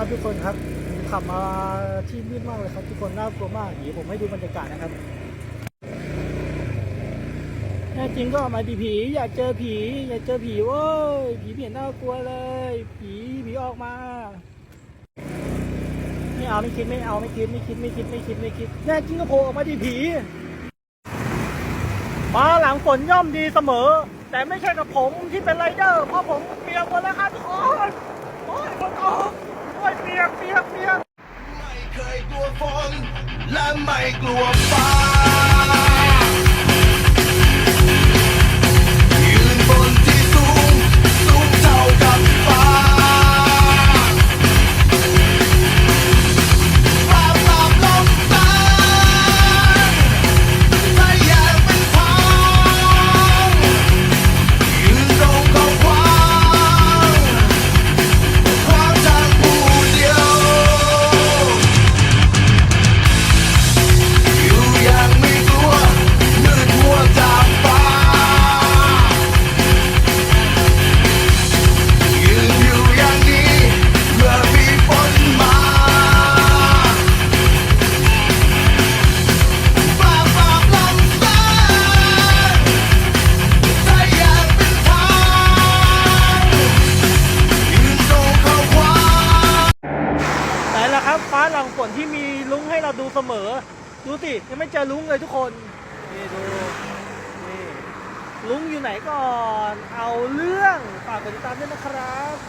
ครับทุกคนครับขับมาที่มืดมากเลยครับทุกคนน่ากลัวมากเดี๋ยวผมให้ดูบรรยากาศนะครับแน่จริงก็มาดีผี อยากเจอผี อยากเจอผีเว้ยผีเปลี่ยนน่ากลัวเลย ผีผีออกมาไม่เอาไม่คิดไม่เอาไม่คิดไม่คิดไม่คิดไม่คิดไม่คิดแน่จริงก็โผล่ออกมาดีผีมาหลังฝนย่อมดีเสมอ แต่ไม่ใช่กับผมที่เป็นไรเดอร์เพราะผมเปียกหมดแล้วครับทุกคนโอ้ยฝนตกโอ้ยเปียกเปียกเปียก ไม่เคยกลัวฝน และไม่กลัวฟ้า นะครับ ฟ้าหลังฝนที่มีลุงให้เราดูเสมอ ดูสิ ยังไม่เจอลุงเลยทุกคน นี่ดู นี่ลุงอยู่ไหนก่อน เอาเรื่อง ฝากกดติดตามด้วยนะครับ